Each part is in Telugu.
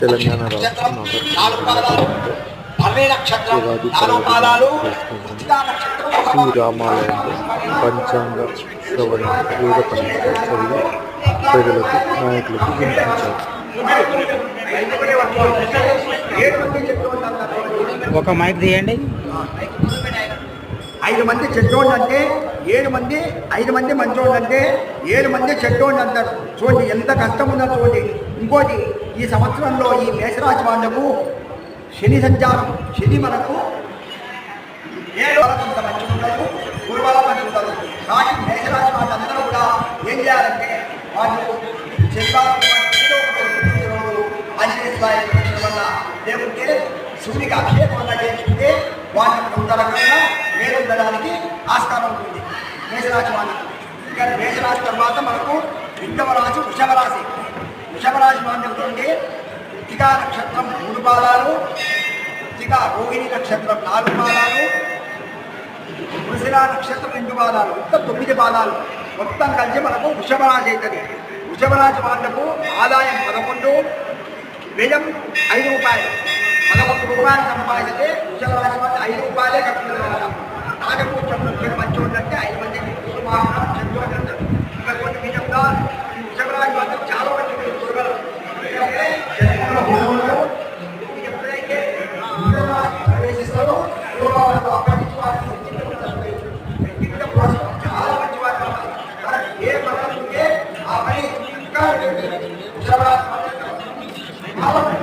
తెలంగాణ రాష్ట్ర ఉగాది శ్రీరామాలయంలో పంచాంగ శ్రవణ వేద పండితులు చదివి ప్రజలకు నాయకులకు వినిపించారు ఒక మైక్ తీయండి. ఐదు మంది చెడ్డోళ్ళు అంటే ఏడు మంది ఐదు మంది మంచోళ్ళు అంటే ఏడు మంది చెడ్డోళ్ళు అంటారు. చూడండి ఎంత కష్టం ఉందో చూడండి. ఇంకోటి ఈ సంవత్సరంలో ఈ మేషరాశి వాళ్ళకు శని సంచారం శని మనకు ఏడు వాళ్ళకు కొంత మంచి ఉండదు గురు వాళ్ళ మంచి ఉంటారు కానీ మేషరాశి వాళ్ళందరూ కూడా ఏం చేయాలంటే వాళ్ళు శనివారం ఏదో ఒక ఆంజనేయ వల్ల లేకుంటే శివునికి అభిషేకం వల్ల చేసుకుంటే వాళ్ళకి కొంత రకంగా మేలుండడానికి ఆస్కారం ఉంటుంది. మేషరాశి వాళ్ళకి. ఇంకా మేషరాశి తర్వాత మనకు రెండవ రాశి వృషభ రాశి వృషభ రాశి వాళ్ళకి నక్షత్రం మూడు పాదాలు తిగా రోహిణి నక్షత్రం నాలుగు పాదాలు వృషిరా నక్షత్రం రెండు పాదాలు మొత్తం తొమ్మిది పాదాలు. మొత్తం కలిసి మనకు వృషభ అవుతుంది. వృషభ వాళ్ళకు ఆదాయం పదకొండు వ్యయం ఐదు రూపాయలు. పదకొండు రూపాయలు సంపాదిస్తే వృషభ రాశి వాళ్ళు ఐదు రూపాయలే కట్టుకున్నారు నాగపూర్చంలో మంచి ఉందంటే ఐదు మంది కుటుంబాలు చెట్లు అని అంటారు ఇంకా కొన్ని విధంగా ఈ వృషభ రాశి వాళ్ళకి చాలా మంది మీరు చూడగలరు ఎందుకంటే జన్మలో భూములు ఎప్పుడైతే వృషభ రాశి ప్రవేశిస్తారో పూర్వాలకు అక్కడి నుంచి వారిని వ్యక్తిగత వ్యక్తిగత కోసం చాలా మంచి వారు కావాలి. కానీ ఏ పని ఉంటే ఆ పని ఇంకా వృషభ రాశి వాళ్ళకి చాలా మంచి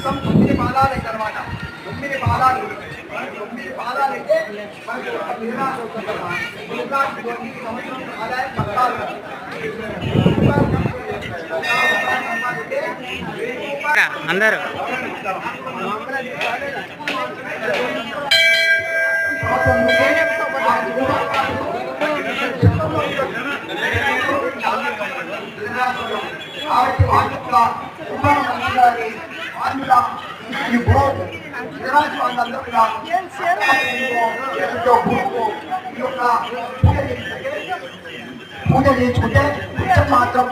మొత్తం తొమ్మిది పాదాలు అయితే అనమాట తొమ్మిది పాదాలు తొమ్మిది పాదాలు అయితే మనకు ఒక మీనరాశి వస్తుంది 이게 뭐 대단하지 않는다 이거 보고 이거가 본연이 본연이 존재 붙잡아.